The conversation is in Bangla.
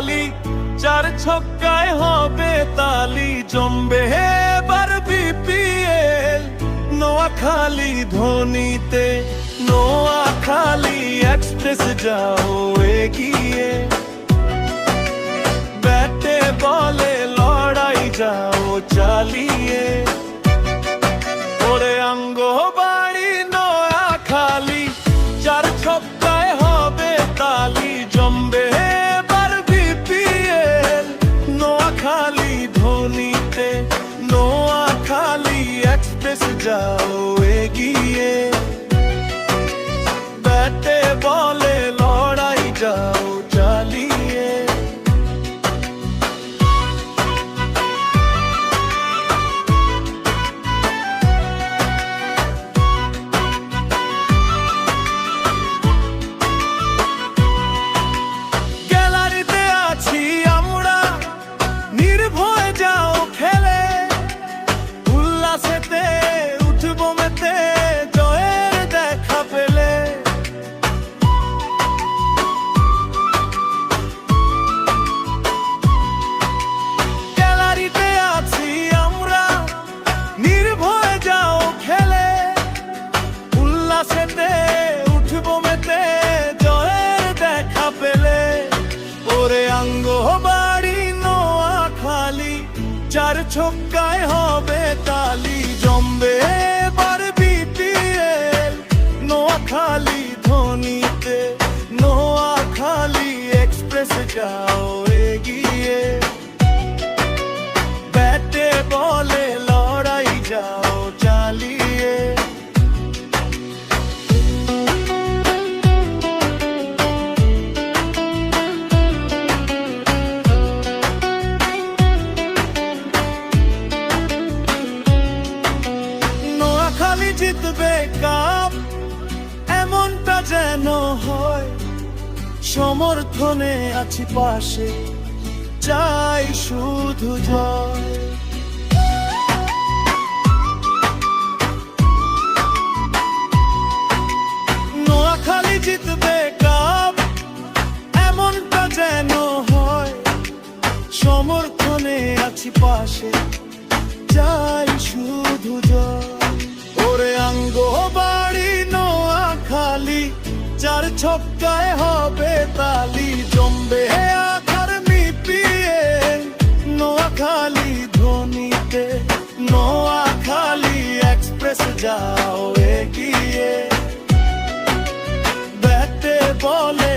খালি চার ছক্কায় হবে তালি, জমবে বার বিপিএল নোয়াখালী ধোনিতে, নোয়াখালী এক্সপ্রেস যাও এগিয়ে। ব্যাটে, বলে, লড়াই যাও চালিয়ে। ওরে অঙ্গ খালি ধোনিতে নোয়া খালি এক্সপ্রেস যাও। চার ছক্কায় হবে তালি জমবে এবার বিপিএল। নোয়াখালি ধোনিতে নোয়াখালি এক্সপ্রেস যাও এগিয়ে। ব্যাটে বলে লড়াই যাও চালিয়ে। কাপ এমনটা যেন হয়। সমর্থনে আছি পাশে, চাই শুধু জয়। নোয়াখালী জিতবে কাপ, এমনটা যেন হয়। সমর্থনে আছি পাশে, চাই শুধু জয়। অঙ্গ বাড়ি নোয়া খালি চার ছক্কায় হবে তালি, জমবে আখার মিপিয়ে। ধোনিতে নোয়া খালি এক্সপ্রেস যাও এগিয়ে। ব্যাটে বলে